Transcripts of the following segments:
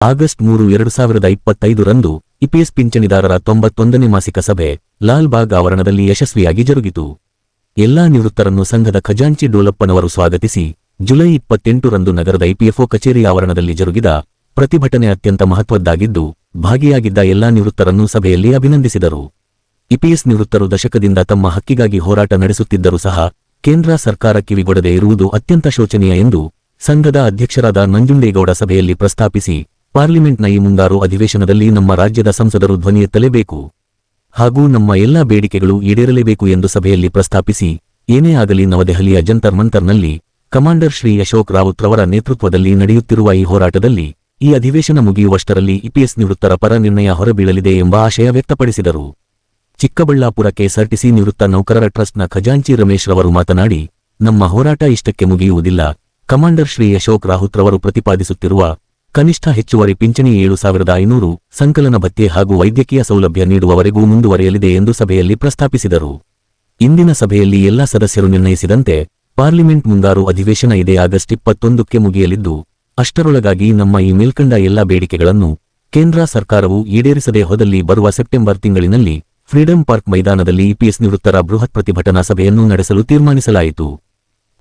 August ಮೂರು, ಎರಡು ಸಾವಿರದ ಇಪ್ಪತ್ತೈದರಂದು ಇಪಿಎಸ್ ಪಿಂಚಣಿದಾರರ ತೊಂಬತ್ತೊಂದನೇ ಮಾಸಿಕ ಸಭೆ ಲಾಲ್ಬಾಗ್ ಆವರಣದಲ್ಲಿ ಯಶಸ್ವಿಯಾಗಿ ಜರುಗಿತು. ಎಲ್ಲಾ ನಿವೃತ್ತರನ್ನು ಸಂಘದ ಖಜಾಂಚಿ ಡೋಲಪ್ಪನವರು ಸ್ವಾಗತಿಸಿ ಜುಲೈ ಇಪ್ಪತ್ತೆಂಟರಂದು ನಗರದ ಇಪಿಎಫ್ಒ ಕಚೇರಿ ಆವರಣದಲ್ಲಿ ಜರುಗಿದ ಪ್ರತಿಭಟನೆ ಅತ್ಯಂತ ಮಹತ್ವದ್ದಾಗಿದ್ದು, ಭಾಗಿಯಾಗಿದ್ದ ಎಲ್ಲಾ ನಿವೃತ್ತರನ್ನು ಸಭೆಯಲ್ಲಿ ಅಭಿನಂದಿಸಿದರು. ಇಪಿಎಸ್ ನಿವೃತ್ತರು ದಶಕದಿಂದ ತಮ್ಮ ಹಕ್ಕಿಗಾಗಿ ಹೋರಾಟ ನಡೆಸುತ್ತಿದ್ದರೂ ಸಹ ಕೇಂದ್ರ ಸರ್ಕಾರ ಕಿವಿಗೊಡದೆ ಇರುವುದು ಅತ್ಯಂತ ಶೋಚನೀಯ ಎಂದು ಸಂಘದ ಅಧ್ಯಕ್ಷರಾದ ನಂಜುಂಡೇಗೌಡ ಸಭೆಯಲ್ಲಿ ಪ್ರಸ್ತಾಪಿಸಿ ಪಾರ್ಲಿಮೆಂಟ್ನ ಈ ಮುಂಗಾರು ಅಧಿವೇಶನದಲ್ಲಿ ನಮ್ಮ ರಾಜ್ಯದ ಸಂಸದರು ಧ್ವನಿ ಎತ್ತಲೇಬೇಕು. ಹಾಗೂ ನಮ್ಮ ಎಲ್ಲಾ ಬೇಡಿಕೆಗಳು ಈಡೇರಲೇಬೇಕು ಎಂದು ಸಭೆಯಲ್ಲಿ ಪ್ರಸ್ತಾಪಿಸಿ, ಏನೇ ಆಗಲಿ ನವದೆಹಲಿಯ ಜಂತರ್ ಮಂತರ್ನಲ್ಲಿ ಕಮಾಂಡರ್ ಶ್ರೀ ಅಶೋಕ್ ರಾವುತ್ ರವರ ನೇತೃತ್ವದಲ್ಲಿ ನಡೆಯುತ್ತಿರುವ ಈ ಹೋರಾಟದಲ್ಲಿ ಈ ಅಧಿವೇಶನ ಮುಗಿಯುವಷ್ಟರಲ್ಲಿ ಇಪಿಎಸ್ ನಿವೃತ್ತರ ಪರ ನಿರ್ಣಯ ಹೊರಬೀಳಲಿದೆ ಎಂಬ ಆಶಯ ವ್ಯಕ್ತಪಡಿಸಿದರು. ಚಿಕ್ಕಬಳ್ಳಾಪುರಕ್ಕೆ ಸರ್ಟಿಸಿ ನಿವೃತ್ತ ನೌಕರರ ಟ್ರಸ್ಟ್ನ ಖಜಾಂಚಿ ರಮೇಶ್ ರವರು ಮಾತನಾಡಿ, ನಮ್ಮ ಹೋರಾಟ ಇಷ್ಟಕ್ಕೆ ಮುಗಿಯುವುದಿಲ್ಲ. ಕಮಾಂಡರ್ ಶ್ರೀ ಅಶೋಕ್ ರಾಹುತ್ ರವರು ಪ್ರತಿಪಾದಿಸುತ್ತಿರುವ ಕನಿಷ್ಠ ಹೆಚ್ಚುವರಿ ಪಿಂಚಣಿ ಏಳು ಸಾವಿರದ ಐನೂರು, ಸಂಕಲನ ಭತ್ಯೆ ಹಾಗೂ ವೈದ್ಯಕೀಯ ಸೌಲಭ್ಯ ನೀಡುವವರೆಗೂ ಮುಂದುವರೆಯಲಿದೆ ಎಂದು ಸಭೆಯಲ್ಲಿ ಪ್ರಸ್ತಾಪಿಸಿದರು. ಇಂದಿನ ಸಭೆಯಲ್ಲಿ ಎಲ್ಲ ಸದಸ್ಯರು ನಿರ್ಣಯಿಸಿದಂತೆ ಪಾರ್ಲಿಮೆಂಟ್ ಮುಂಗಾರು ಅಧಿವೇಶನ ಇದೇ, ಆಗಸ್ಟ್ ಇಪ್ಪತ್ತೊಂದಕ್ಕೆ ಮುಗಿಯಲಿದ್ದು, ಅಷ್ಟರೊಳಗಾಗಿ ನಮ್ಮ ಈ ಮೇಲ್ಕಂಡ ಎಲ್ಲ ಬೇಡಿಕೆಗಳನ್ನು ಕೇಂದ್ರ ಸರ್ಕಾರವು ಈಡೇರಿಸದೇ ಹೋದಲ್ಲಿ ಬರುವ ಸೆಪ್ಟೆಂಬರ್ ತಿಂಗಳಿನಲ್ಲಿ ಫ್ರೀಡಂ ಪಾರ್ಕ್ ಮೈದಾನದಲ್ಲಿ ಇಪಿಎಸ್ ನಿವೃತ್ತರ ಬೃಹತ್ ಪ್ರತಿಭಟನಾ ಸಭೆಯನ್ನು ನಡೆಸಲು ತೀರ್ಮಾನಿಸಲಾಯಿತು.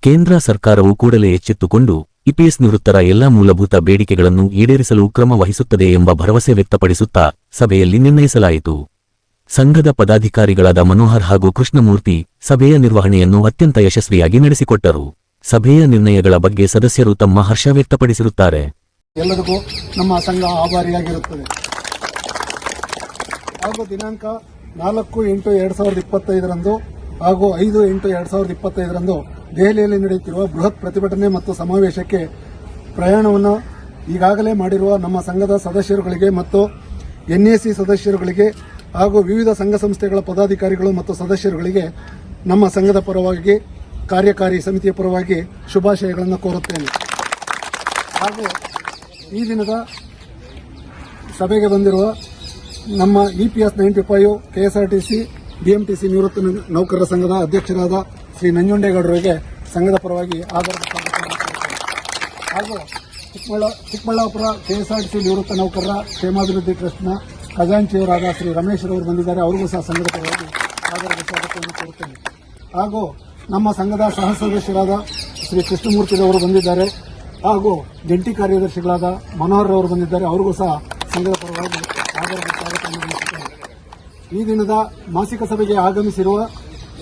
ಕೇಂದ್ರ ಸರ್ಕಾರವು ಕೂಡಲೇ ಎಚ್ಚೆತ್ತುಕೊಂಡು ಇಪಿಎಸ್ ನಿವೃತ್ತರ ಎಲ್ಲಾ ಮೂಲಭೂತ ಬೇಡಿಕೆಗಳನ್ನು ಈಡೇರಿಸಲು ಕ್ರಮ ವಹಿಸುತ್ತದೆ ಎಂಬ ಭರವಸೆ ವ್ಯಕ್ತಪಡಿಸುತ್ತಾ ಸಭೆಯಲ್ಲಿ ನಿರ್ಣಯಿಸಲಾಯಿತು. ಸಂಘದ ಪದಾಧಿಕಾರಿಗಳಾದ ಮನೋಹರ್ ಹಾಗೂ ಕೃಷ್ಣಮೂರ್ತಿ ಸಭೆಯ ನಿರ್ವಹಣೆಯನ್ನು ಅತ್ಯಂತ ಯಶಸ್ವಿಯಾಗಿ ನಡೆಸಿಕೊಟ್ಟರು. ಸಭೆಯ ನಿರ್ಣಯಗಳ ಬಗ್ಗೆ ಸದಸ್ಯರು ತಮ್ಮ ಹರ್ಷ ವ್ಯಕ್ತಪಡಿಸಿರುತ್ತಾರೆ. ಎಲ್ಲರಿಗೂ ನಮ್ಮ ಸಂಘ ಆಭಾರಿಯಾಗಿರುತ್ತದೆ. ಹಾಗೂ ದಿನಾಂಕ ನಾಲ್ಕು ಎಂಟು ಎರಡ್ ಸಾವಿರದ ಇಪ್ಪತ್ತೈದರಂದು ಹಾಗೂ ಐದು ಎಂಟು ಎರಡ್ ಸಾವಿರದ ಇಪ್ಪತ್ತೈದರಂದು ದೆಹಲಿಯಲ್ಲಿ ನಡೆಯುತ್ತಿರುವ ಬೃಹತ್ ಪ್ರತಿಭಟನೆ ಮತ್ತು ಸಮಾವೇಶಕ್ಕೆ ಪ್ರಯಾಣವನ್ನು ಈಗಾಗಲೇ ಮಾಡಿರುವ ನಮ್ಮ ಸಂಘದ ಸದಸ್ಯರುಗಳಿಗೆ ಮತ್ತು ಎನ್ಎಸಿ ಸದಸ್ಯರುಗಳಿಗೆ ಹಾಗೂ ವಿವಿಧ ಸಂಘ ಸಂಸ್ಥೆಗಳ ಪದಾಧಿಕಾರಿಗಳು ಮತ್ತು ಸದಸ್ಯರುಗಳಿಗೆ ನಮ್ಮ ಸಂಘದ ಪರವಾಗಿ, ಕಾರ್ಯಕಾರಿ ಸಮಿತಿಯ ಪರವಾಗಿ ಶುಭಾಶಯಗಳನ್ನು ಕೋರುತ್ತೇನೆ. ಹಾಗೂ ಈ ದಿನದ ಸಭೆಗೆ ಬಂದಿರುವ ನಮ್ಮ EPS ninety five KSRTC BMTC ನಿವೃತ್ತ ನೌಕರರ ಸಂಘದ ಅಧ್ಯಕ್ಷರಾದ ಶ್ರೀ ನಂಜುಂಡೇಗೌಡರಿಗೆ ಸಂಘದ ಪರವಾಗಿ ಕೋರುತ್ತೇನೆ. ಹಾಗೂ ಚಿಕ್ಕಬಳ್ಳ ಚಿಕ್ಕಬಳ್ಳಾಪುರ, ಕೆಎಸ್ಆರ್ಟಿಸಿ ನಿವೃತ್ತ ನೌಕರರ ಕ್ಷೇಮಾಭಿವೃದ್ಧಿ ಟ್ರಸ್ಟ್ನ ಖಜಾಂಚಿಯವರಾದ ಶ್ರೀ ರಮೇಶ್ ರವರು ಬಂದಿದ್ದಾರೆ. ಅವರಿಗೂ ಸಹ ಸಂಘದ ಪರವಾಗಿ ಆಧಾರದ ಸ್ವಾಗತವನ್ನು ಕೋರುತ್ತೇನೆ. ಹಾಗೂ ನಮ್ಮ ಸಂಘದ ಸಹ ಸದಸ್ಯರಾದ ಶ್ರೀ ಕೃಷ್ಣಮೂರ್ತಿರವರು ಬಂದಿದ್ದಾರೆ. ಹಾಗೂ ಜಂಟಿ ಕಾರ್ಯದರ್ಶಿಗಳಾದ ಮನೋಹರ್ ಅವರು ಬಂದಿದ್ದಾರೆ. ಅವರಿಗೂ ಸಹ ಸಂಘದ ಪರವಾಗಿ ಆಧಾರದ ಸ್ವಾಗತವನ್ನು ಈ ದಿನದ ಮಾಸಿಕ ಸಭೆಗೆ ಆಗಮಿಸಿರುವ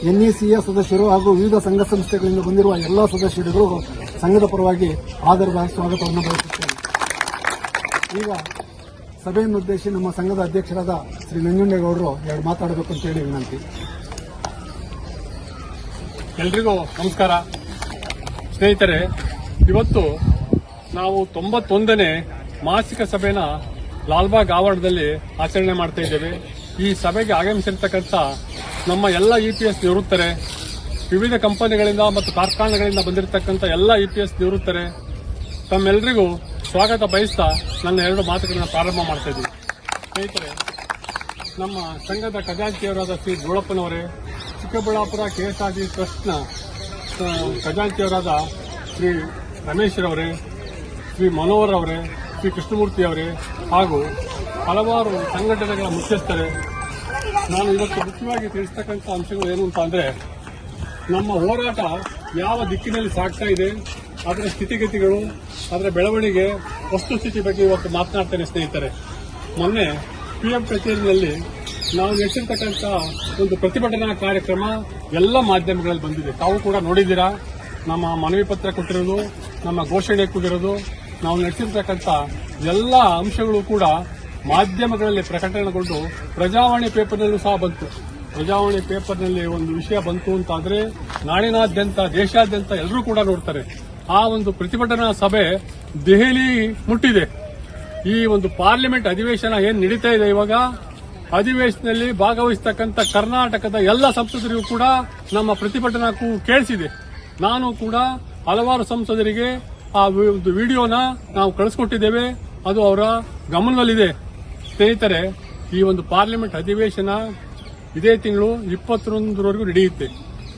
ಎನ್ಇಸಿಯ ಸದಸ್ಯರು ಹಾಗೂ ವಿವಿಧ ಸಂಘ ಸಂಸ್ಥೆಗಳಿಂದ ಬಂದಿರುವ ಎಲ್ಲಾ ಸದಸ್ಯರುಗಳು ಸಂಘದ ಪರವಾಗಿ ಆಧಾರದ ಸ್ವಾಗತವನ್ನು ಬಯಸುತ್ತೇನೆ. ಈಗ ಸಭೆಯನ್ನುದ್ದೇಶಿ ನಮ್ಮ ಸಂಘದ ಅಧ್ಯಕ್ಷರಾದ ಶ್ರೀ ನಂಜುಂಡೇಗೌಡರು ಎರಡು ಮಾತಾಡಬೇಕು ಅಂತ ಹೇಳಿ ವಿನಂತಿ. ಎಲ್ರಿಗೂ ನಮಸ್ಕಾರ. ಸ್ನೇಹಿತರೆ, ಇವತ್ತು ನಾವು ತೊಂಬತ್ತೊಂದನೇ ಮಾಸಿಕ ಸಭೆನ ಲಾಲ್ಬಾಗ್ ಆವರಣದಲ್ಲಿ ಆಚರಣೆ ಮಾಡ್ತಾ ಇದ್ದೇವೆ. ಈ ಸಭೆಗೆ ಆಗಮಿಸಿರ್ತಕ್ಕಂಥ ನಮ್ಮ ಎಲ್ಲ ಯು ಪಿ ಎಸ್ ನಿವೃತ್ತರೆ, ವಿವಿಧ ಕಂಪನಿಗಳಿಂದ ಮತ್ತು ಕಾರ್ಖಾನೆಗಳಿಂದ ಬಂದಿರತಕ್ಕಂಥ ಎಲ್ಲ ಯು ಪಿ ಎಸ್ ನಿವೃತ್ತರೆ ತಮ್ಮೆಲ್ಲರಿಗೂ ಸ್ವಾಗತ ಬಯಸ್ತಾ ನನ್ನ ಎರಡು ಮಾತುಗಳನ್ನು ಪ್ರಾರಂಭ ಮಾಡ್ತಾ ಇದ್ದೀನಿ. ಸ್ನೇಹಿತರೆ, ನಮ್ಮ ಸಂಘದ ಖಜಾಂಚಿಯವರಾದ Shri ಗೋಳಪ್ಪನವರೇ, Chikkaballapur K S R T ಟ್ರಸ್ಟ್ನ ಖಜಾಂಚಿಯವರಾದ ಶ್ರೀ ರಮೇಶ್ರವರೇ, ಶ್ರೀ ಮನೋಹರ್ ಅವರೇ ಶ್ರೀ ಕೃಷ್ಣಮೂರ್ತಿ ಅವರೇ ಹಾಗೂ ಹಲವಾರು ಸಂಘಟನೆಗಳ ಮುಖ್ಯಸ್ಥರೇ, ನಾನು ಇವತ್ತು ಮುಖ್ಯವಾಗಿ ತಿಳಿಸ್ತಕ್ಕಂಥ ಅಂಶಗಳು ಏನು ಅಂತ ಅಂದರೆ, ನಮ್ಮ ಹೋರಾಟ ಯಾವ ದಿಕ್ಕಿನಲ್ಲಿ ಸಾಗ್ತಾ ಇದೆ, ಅದರ ಸ್ಥಿತಿಗತಿಗಳು, ಅದರ ಬೆಳವಣಿಗೆ ವಸ್ತುಸ್ಥಿತಿ ಬಗ್ಗೆ ಇವತ್ತು ಮಾತನಾಡ್ತೇನೆ ಸ್ನೇಹಿತರೆ. ಮೊನ್ನೆ ಪಿಎಂ ಕಚೇರಿಯಲ್ಲಿ ನಾವು ನಡೆಸಿರ್ತಕ್ಕಂಥ ಒಂದು ಪ್ರತಿಭಟನಾ ಕಾರ್ಯಕ್ರಮ ಎಲ್ಲ ಮಾಧ್ಯಮಗಳಲ್ಲಿ ಬಂದಿದೆ. ತಾವು ಕೂಡ ನೋಡಿದ್ದೀರಾ? ನಮ್ಮ ಮನವಿ ಪತ್ರ ಕೊಟ್ಟಿರೋದು, ನಮ್ಮ ಘೋಷಣೆ ಕೊಟ್ಟಿರೋದು ನಾವು ನಡೆಸಿರ್ತಕ್ಕಂಥ ಎಲ್ಲ ಅಂಶಗಳು ಕೂಡ ಮಾಧ್ಯಮಗಳಲ್ಲಿ ಪ್ರಕಟಣೆಗೊಂಡು ಪ್ರಜಾವಾಣಿ ಪೇಪರ್ನಲ್ಲೂ ಸಹ ಬಂತು. ಪ್ರಜಾವಾಣಿ ಪೇಪರ್ನಲ್ಲಿ ಒಂದು ವಿಷಯ ಬಂತು ಅಂತಾದ್ರೆ ನಾಡಿನಾದ್ಯಂತ, ದೇಶಾದ್ಯಂತ ಎಲ್ಲರೂ ಕೂಡ ನೋಡ್ತಾರೆ. ಆ ಒಂದು ಪ್ರತಿಭಟನಾ ಸಭೆ ದೆಹಲಿ ಮುಟ್ಟಿದೆ. ಈ ಒಂದು ಪಾರ್ಲಿಮೆಂಟ್ ಅಧಿವೇಶನ ಏನು ನಡೀತಾ ಇದೆ ಇವಾಗ? ಅಧಿವೇಶನದಲ್ಲಿ ಭಾಗವಹಿಸತಕ್ಕಂಥ ಕರ್ನಾಟಕದ ಎಲ್ಲ ಸಂಸದರಿಗೂ ಕೂಡ ನಮ್ಮ ಪ್ರತಿಭಟನಾಕ್ಕೂ ಕೇಳಿಸಿದೆ. ನಾನು ಕೂಡ ಹಲವಾರು ಸಂಸದರಿಗೆ ಆ ಒಂದು ವಿಡಿಯೋನ ನಾವು ಕಳಿಸ್ಕೊಟ್ಟಿದ್ದೇವೆ. ಅದು ಅವರ ಗಮನದಲ್ಲಿದೆ. ಸ್ನೇಹಿತರೆ, ಈ ಒಂದು ಪಾರ್ಲಿಮೆಂಟ್ ಅಧಿವೇಶನ ಇದೇ ತಿಂಗಳು ಇಪ್ಪತ್ತೊಂದರವರೆಗೂ ನಡೆಯುತ್ತೆ.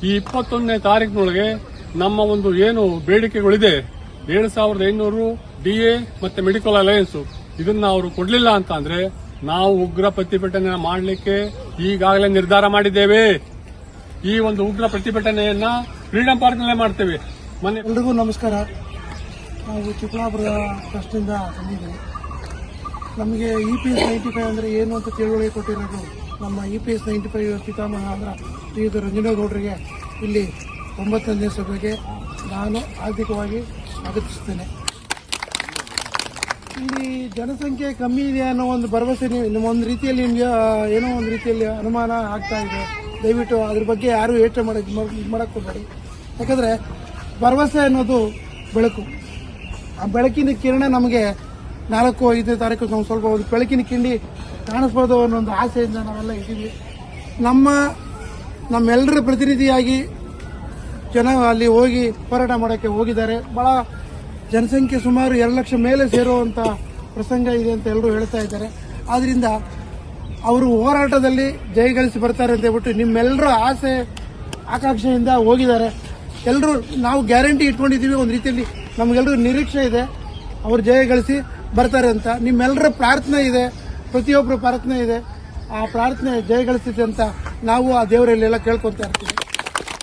ಈ ಇಪ್ಪತ್ತೊಂದನೇ ತಾರೀಕಿನೊಳಗೆ ನಮ್ಮ ಒಂದು ಏನು ಬೇಡಿಕೆಗಳಿದೆ, ಏಳು ಸಾವಿರದ ಐನೂರು ಡಿಎ ಮತ್ತೆ ಮೆಡಿಕಲ್ ಅಲಯನ್ಸ್. ಇದನ್ನ ಅವರು ಕೊಡಲಿಲ್ಲ ಅಂತ ಅಂದ್ರೆ ನಾವು ಉಗ್ರ ಪ್ರತಿಭಟನೆ ಮಾಡಲಿಕ್ಕೆ ಈಗಾಗಲೇ ನಿರ್ಧಾರ ಮಾಡಿದ್ದೇವೆ. ಈ ಒಂದು ಉಗ್ರ ಪ್ರತಿಭಟನೆಯನ್ನ ಫ್ರೀಡಂ ಪಾರ್ಕ್ನಲ್ಲೇ ಮಾಡ್ತೇವೆ. ಮನೆ ಎಲ್ರಿಗೂ ನಮಸ್ಕಾರ. ನಾವು ಚಿಕ್ಕಬಳ್ಳಾಪುರ ಟ್ರಸ್ಟಿಂದ ಬಂದಿದ್ದೀವಿ. ನಮಗೆ E P S ninety five ಅಂದರೆ ಏನು ಅಂತ ತಿಳುವಳಿಕೆ ಕೊಟ್ಟಿರೋದು ನಮ್ಮ E P S ninety five ಪಿತಾಮಹ ಅಂದ್ರೆ ಶ್ರೀಯುತ ರಂಜನಗೌಡರಿಗೆ. ಇಲ್ಲಿ ಒಂಬತ್ತನೇ ಸಭೆಗೆ ನಾನು ಆರ್ಥಿಕವಾಗಿ ಸ್ವಾಗತಿಸ್ತೇನೆ. ಇಲ್ಲಿ ಜನಸಂಖ್ಯೆ ಕಮ್ಮಿ ಇದೆ ಅನ್ನೋ ಒಂದು ಭರವಸೆ ನೀವು ನಿಮ್ಮ ಒಂದು ರೀತಿಯಲ್ಲಿ ನಿಮಗೆ ಏನೋ ಒಂದು ರೀತಿಯಲ್ಲಿ ಅನುಮಾನ ಆಗ್ತಾ ಇದೆ. ದಯವಿಟ್ಟು ಅದ್ರ ಬಗ್ಗೆ ಯಾರು ಯೋಚನೆ ಮಾಡೋಕ್ಕೆ ಮಾಡಕ್ಕೆ ಹೋಗಬೇಡಿ ಯಾಕಂದರೆ ಭರವಸೆ ಅನ್ನೋದು ಬೆಳಕು. ಆ ಬೆಳಕಿನ ಕಿರಣ ನಮಗೆ ನಾಲ್ಕು ಐದನೇ ತಾರೀಕು ನಾವು ಸ್ವಲ್ಪ ಒಂದು ಬೆಳಕಿನ ಕಿಂಡಿ ಕಾಣಿಸ್ಬೋದು ಅನ್ನೋ ಒಂದು ಆಸೆಯಿಂದ ನಾವೆಲ್ಲ ಇದ್ದೀವಿ. ನಮ್ಮ, ನಮ್ಮೆಲ್ಲರ ಪ್ರತಿನಿಧಿಯಾಗಿ ಜನ ಅಲ್ಲಿ ಹೋಗಿ ಹೋರಾಟ ಮಾಡೋಕ್ಕೆ ಹೋಗಿದ್ದಾರೆ. ಭಾಳ ಜನಸಂಖ್ಯೆ ಸುಮಾರು ಎರಡು ಲಕ್ಷ ಮೇಲೆ ಸೇರುವಂಥ ಪ್ರಸಂಗ ಇದೆ ಅಂತ ಎಲ್ಲರೂ ಹೇಳ್ತಾ ಇದ್ದಾರೆ. ಆದ್ದರಿಂದ ಅವರು ಹೋರಾಟದಲ್ಲಿ ಜಯಗಳಿಸಿ ಬರ್ತಾರೆ ಅಂತ ಹೇಳ್ಬಿಟ್ಟು ನಿಮ್ಮೆಲ್ಲರ ಆಸೆ, ಆಕಾಂಕ್ಷೆಯಿಂದ ಹೋಗಿದ್ದಾರೆ. ಎಲ್ಲರೂ ನಾವು ಗ್ಯಾರಂಟಿ ಇಟ್ಕೊಂಡಿದ್ದೀವಿ ಒಂದು ರೀತಿಯಲ್ಲಿ ನಮಗೆಲ್ಲರೂ ನಿರೀಕ್ಷೆ ಇದೆ. ಅವರು ಜಯಗಳಿಸಿ ಬರ್ತಾರೆ ಅಂತ. ನಿಮ್ಮೆಲ್ಲರ ಪ್ರಾರ್ಥನೆ ಇದೆ. ಪ್ರತಿಯೊಬ್ಬರ ಪ್ರಾರ್ಥನೆ ಇದೆ. ಆ ಪ್ರಾರ್ಥನೆ ಜಯಗಳಿಸ್ತಿದೆ ಅಂತ ನಾವು ಆ ದೇವರಲ್ಲೆಲ್ಲ ಕೇಳ್ಕೊತಾ ಇರ್ತೀವಿ.